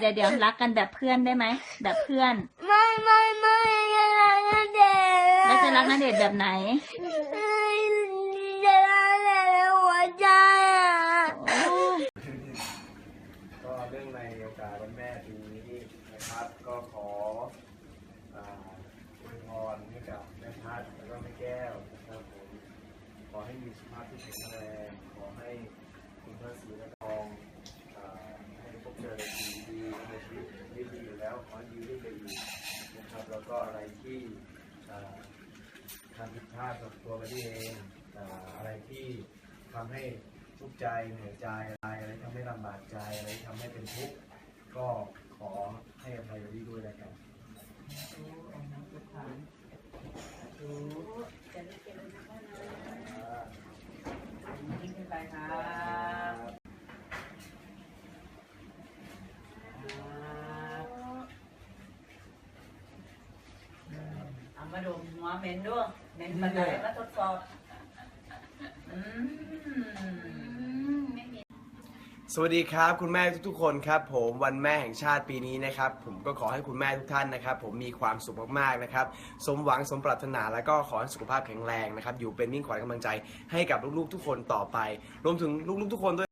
เดี๋ยวเดี๋ยวรักกันแบบเพื่อนได้ไหมแบบเพื่อน ไม่ไม่ไม่ยังไงก็เด็กแล้วจะรักนาเดชแบบไหนจะรักแต่หัวใจอะก็เรื่องในโอกาสวันแม่ปีนี้นะครับ ก็ขออ่าอวยพรให้กับแม่พัดแล้วก็แม่แก้วนะครับผมขอให้มีสุขภาพที่แข็งแรงขอให้คุณพระศรีและทองอ่าให้พบเจอสิ่งดีๆในชีวิตที่ดีอยู่แล้วขอให้ดีขึ้นไปอีกนะครับ แล้ว ก็อะไรที่อ่าทำผิดพลาดกับตัวเราเองอ่าอะไรที่ทำให้ทุกข์ใจเหนื่อยใจอะไรอะไรทำให้ลำบากใจอะไรทำให้เป็นทุกข์ก็ขอให้อภัยเราด้วยแล้วกันขึ้นไปครับเอา มาดูหัวเมนด้วยเมนปัจจัยก็ทดสอบอืมสวัสดีครับ คุณแม่ทุกๆคนครับผมวันแม่แห่งชาติปีนี้นะครับผมก็ขอให้คุณแม่ทุกท่านนะครับ ผมมีความสุขมากๆนะครับสมหวังสมปรารถนาแล้วก็ขอให้สุขภาพแข็งแรงนะครับอยู่เป็นมิ่งขวัญกำลังใจให้กับลูกๆทุกคนต่อไป รวมถึงลูกๆทุกคนด้วย